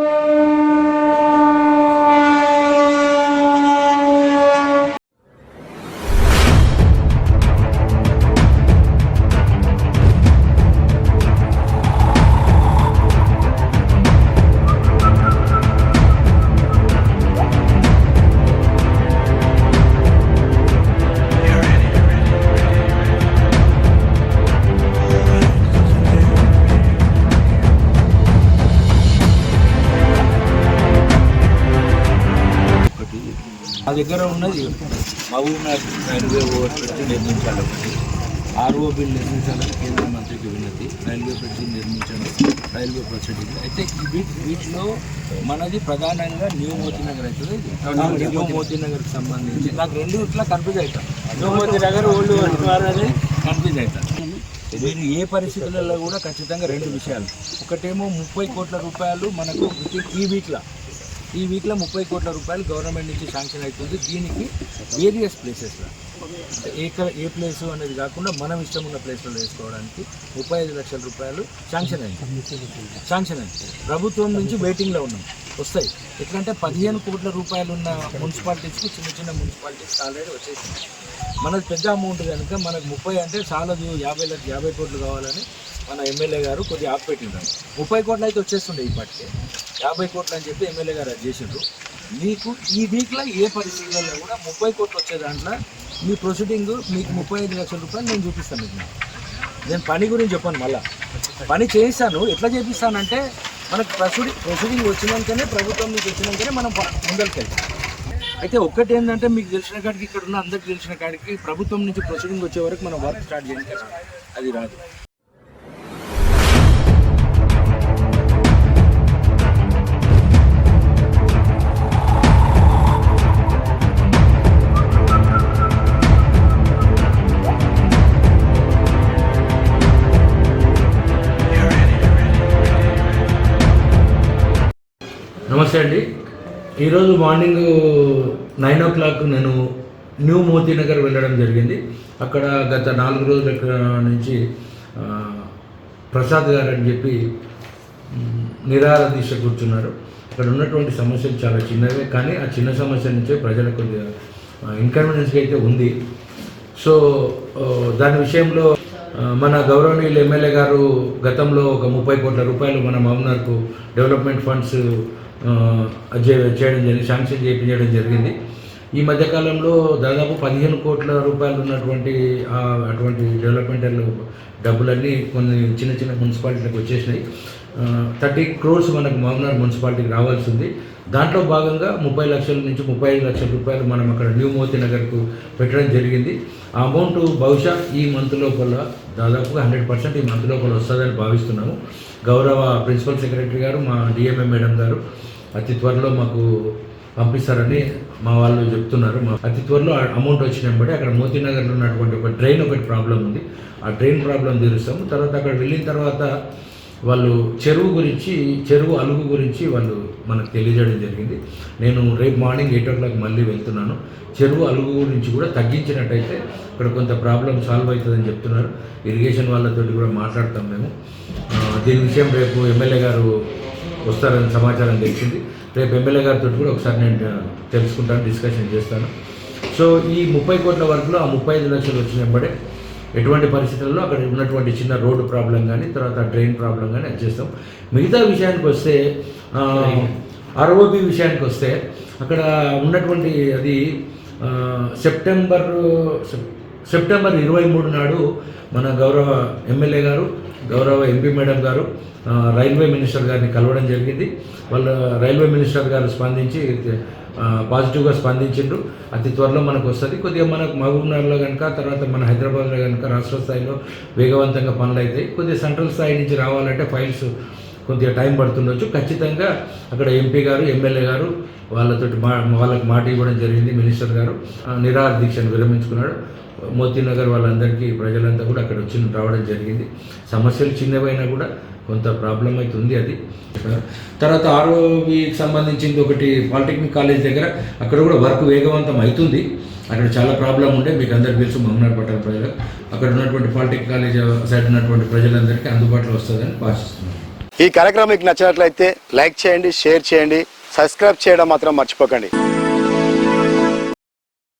ఒకటి మా దగ్గర ఉన్నది. Mahabub Nagar railway over bridge నిర్మించాలి. ఒకటి ఆర్ఓ బిల్ నిర్మించాలని కేంద్ర మంత్రికి విన్నతి. రైల్వే బ్రిడ్జ్ నిర్మించడం రైల్వే ప్రొసీడింగ్. అయితే వీటి వీటిలో మనది ప్రధానంగా న్యూ మోతీ నగర్ అవుతుంది. న్యూ మోతీ నగర్కి సంబంధించి. నాకు రెండు ఇట్లా కన్ఫ్యూజ్ అవుతాను న్యూ మోతీ నగర్ ఓల్డ్ అనేది కన్ఫ్యూజ్ అవుతాను మీరు ఏ పరిస్థితులలో కూడా ఖచ్చితంగా రెండు విషయాలు. ఒకటేమో ముప్పై కోట్ల రూపాయలు మనకు ఈ వీక్లో ఈ వీక్లో ముప్పై కోట్ల రూపాయలు గవర్నమెంట్ నుంచి శాంక్షన్ అవుతుంది దీనికి వేరియస్ ప్లేసెస్లో అంటే ఏ ఏ ప్లేసు అనేది కాకుండా మనం ఇష్టం ఉన్న ప్లేస్లో వేసుకోవడానికి ముప్పై ఐదు లక్షల రూపాయలు శాంక్షన్ అయింది. శాంక్షన్ అయింది. ప్రభుత్వం నుంచి వెయిటింగ్లో ఉన్నాం. వస్తాయి. ఎట్లంటే పదిహేను కోట్ల రూపాయలు ఉన్న మున్సిపాలిటీస్కి చిన్న చిన్న మున్సిపాలిటీస్ ఆల్రెడీ వచ్చేసింది మనది పెద్ద అమౌంట్ కనుక మనకు ముప్పై అంటే చాలదు యాభై లక్ష యాభై కోట్లు కావాలని మన ఎమ్మెల్యే గారు కొద్దిగా ఆపెట్టిండ్రు ముప్పై కోట్లు అయితే వచ్చేస్తుండే ఇప్పటికే. యాభై కోట్లు అని చెప్పి ఎమ్మెల్యే గారు అది చేసిండ్రు మీకు ఈ వీక్లో ఏ పరిస్థితుల్లో కూడా ముప్పై కోట్లు వచ్చే దాంట్లో మీ ప్రొసీడింగ్ మీకు ముప్పై ఐదు లక్షల రూపాయలు నేను చూపిస్తాను మీకు. నేను పని గురించి చెప్పాను మళ్ళీ. పని చేయిస్తాను. ఎట్లా చేపిస్తానంటే మనకు ప్రొసీడింగ్ ప్రొసీడింగ్ వచ్చినాకనే ప్రభుత్వం నుంచి వచ్చినాకనే మనం ముందరికెళ్తాం అయితే ఒక్కటి ఏంటంటే మీకు తెలిసిన కాడికి ఇక్కడ ఉన్న అందరికి తెలిసిన కాడికి ప్రభుత్వం నుంచి ప్రొసీడింగ్ వచ్చే వరకు మనం వర్క్ స్టార్ట్ చేయాలి అది రాదు. నమస్తే అండి. ఈరోజు మార్నింగ్ నైన్ ఓ క్లాక్ నేను న్యూ మోతీనగర్ వెళ్ళడం జరిగింది. అక్కడ గత నాలుగు రోజుల నుంచి ప్రసాద్ గారు అని చెప్పి నిరాహార దీక్ష కూర్చున్నారు. అక్కడ ఉన్నటువంటి సమస్యలు చాలా చిన్నవే కానీ ఆ చిన్న సమస్య నుంచే ప్రజలకు కొద్దిగా ఇన్కన్వీనియన్స్గా అయితే ఉంది. సో దాని విషయంలో మన గౌరవనీయులు ఎమ్మెల్యే గారు గతంలో ఒక ముప్పై కోట్ల రూపాయలు మన మౌనర్కు డెవలప్మెంట్ ఫండ్స్ చేయడం జరిగింది శాంక్షన్ చేయించడం జరిగింది. ఈ మధ్యకాలంలో దాదాపు పదిహేను కోట్ల రూపాయలు ఉన్నటువంటి అటువంటి డెవలప్మెంటల్ డబ్బులన్నీ కొన్ని చిన్న చిన్న మున్సిపాలిటీలకు వచ్చేసినాయి. థర్టీ క్రోర్స్ మనకు మహబూబ్నగర్ మున్సిపాలిటీకి రావాల్సి ఉంది. దాంట్లో భాగంగా ముప్పై లక్షల నుంచి ముప్పై ఐదు లక్షల రూపాయలు మనం అక్కడ న్యూ మోతీ నగర్కు పెట్టడం జరిగింది. ఆ అమౌంట్ బహుశా ఈ మంత్ లోపల దాదాపుగా హండ్రెడ్ పర్సెంట్ ఈ మంత్ లోపల వస్తుందని భావిస్తున్నాము. గౌరవ ప్రిన్సిపల్ సెక్రటరీ గారు మా డిఎంఏ మేడం గారు అతి త్వరలో మాకు పంపిస్తారని మా వాళ్ళు చెప్తున్నారు. మా అతి త్వరలో అమౌంట్ వచ్చినప్పుడు అక్కడ మోతీనగర్లో ఉన్నటువంటి ఒక డ్రైన్ ఒకటి ప్రాబ్లం ఉంది. ఆ డ్రైన్ ప్రాబ్లం తీరుస్తాము. తర్వాత అక్కడ వెళ్ళిన తర్వాత వాళ్ళు చెరువు గురించి చెరువు అలుగు గురించి వాళ్ళు మనకు తెలియజేయడం జరిగింది. నేను రేపు మార్నింగ్ ఎయిట్ ఓ క్లాక్ మళ్ళీ వెళ్తున్నాను. చెరువు అలుగు గురించి కూడా తగ్గించినట్టయితే ఇక్కడ కొంత ప్రాబ్లం సాల్వ్ అవుతుందని చెప్తున్నారు. ఇరిగేషన్ వాళ్ళతోటి కూడా మాట్లాడతాం మేము. దీని విషయం రేపు ఎమ్మెల్యే గారు వస్తారని సమాచారం తెలిసింది. రేపు ఎమ్మెల్యే గారితో కూడా ఒకసారి నేను తెలుసుకుంటాను డిస్కషన్ చేస్తాను. సో ఈ ముప్పై కోట్ల వరకులో ఆ ముప్పై ఐదు లక్షలు వచ్చిన వెంబడే ఎటువంటి పరిస్థితుల్లో అక్కడ ఉన్నటువంటి చిన్న రోడ్డు ప్రాబ్లం కానీ తర్వాత డ్రైన్ ప్రాబ్లం కానీ అది చేస్తాం. మిగతా విషయానికి వస్తే ఆర్ఓబి విషయానికి వస్తే అక్కడ ఉన్నటువంటి అది సెప్టెంబర్ సెప్- సెప్టెంబర్ ఇరవై మూడు నాడు మన గౌరవ ఎమ్మెల్యే గారు గౌరవ ఎంపీ మేడం గారు రైల్వే మినిస్టర్ గారిని కలవడం జరిగింది. వాళ్ళ రైల్వే మినిస్టర్ గారు స్పందించి పాజిటివ్గా స్పందించిండ్రు. అతి త్వరలో మనకు వస్తుంది. కొద్దిగా మనకు మహబూబ్నగర్లో కనుక తర్వాత మన హైదరాబాద్లో కనుక రాష్ట్ర స్థాయిలో వేగవంతంగా పనులు అవుతాయి కొద్దిగా సెంట్రల్ స్థాయి నుంచి రావాలంటే ఫైల్స్ కొద్దిగా టైం పడుతుండొచ్చు. ఖచ్చితంగా అక్కడ ఎంపీ గారు ఎమ్మెల్యే గారు వాళ్ళతోటి మా వాళ్ళకి మాట ఇవ్వడం జరిగింది మినిస్టర్ గారు. నిరాహార దీక్షను విరమించుకున్నాడు. మోతీనగర్ వాళ్ళందరికీ ప్రజలంతా కూడా అక్కడ వచ్చి రావడం జరిగింది. సమస్యలు చిన్నవైనా కూడా కొంత ప్రాబ్లం అయితే ఉంది అది. తర్వాత ఆర్ఓవికి సంబంధించింది ఒకటి పాలిటెక్నిక్ కాలేజ్ దగ్గర అక్కడ కూడా వర్క్ వేగవంతం అవుతుంది. అక్కడ చాలా ప్రాబ్లం ఉండే మీకు అందరికీ తెలుసు మమ్మనార్ పట్టణ ప్రజలు. అక్కడ ఉన్నటువంటి పాలిటెక్నిక్ కాలేజ్ సైడ్ ఉన్నటువంటి ప్రజలందరికీ అందుబాటులో వస్తుందని భాషిస్తున్నాను ఈ కార్యక్రమం మీకు నచ్చినట్లయితే లైక్ చేయండి షేర్ చేయండి సబ్స్క్రైబ్ చేయడం మాత్రం మర్చిపోకండి.